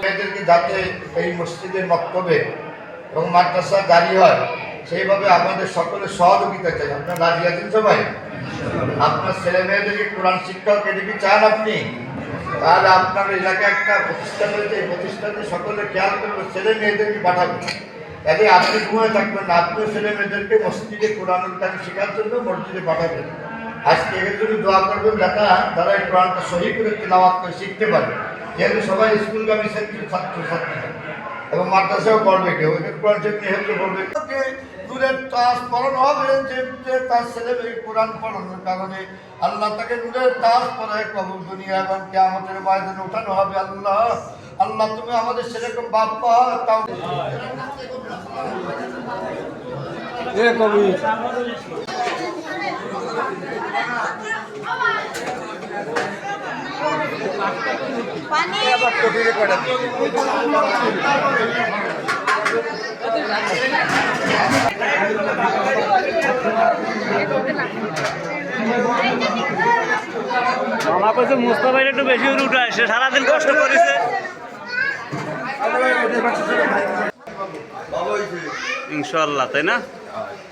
মেয়েদেরকে যাতে এই মসজিদের মক্তবে এবং মাদ্রাসা জারি হয়, সেইভাবে আমাদের সকলের সহযোগিতা চাই। আপনার রাজি আছেন সবাই? আপনার ছেলে মেয়েদেরকে কোরআন শিক্ষক এদিকে চান আপনি? তাহলে আপনার এলাকায় একটা প্রতিষ্ঠান রয়েছে, এই প্রতিষ্ঠানে সকলে খেয়াল করবে ছেলে মেয়েদেরকে পাঠাবেন। তাহলে আপনি ঘুমিয়ে থাকবেন না। আপনিও ছেলে মেয়েদেরকে মসজিদে কোরআনুল কারি শেখার জন্য মসজিদে পাঠাবেন। আজকে এর জন্য দোয়া করবেন যারা তারা এই কোরআনটা সহি করে তেলাওয়াত করে শিখতে পারে। যেহেতু সবাই স্কুলগামী ছাত্র ছাত্র এবং মাদ্রাসাও পড়বে কেউ। কোরআন শরীফ নিহত করবে। যে নূরের তাজ পড়ানো হবে যে তার ছেলে মেয়ে কোরআন পড়ানোর কারণে আল্লাহ তাকে নূরের তাজ পড়ায় কবর দুনিয়া এবং কেমতের ময়দানে উঠানো হবে আল্লাহ। আল্লাহ তুমি আমাদের সেরকম বাপ্পা তাও আমার কাছে মুস্তাফাইর একটু বেশি করে উঠে আসে সারাদিন কষ্ট করেছে। ইনশাল্লাহ তাই না? uh,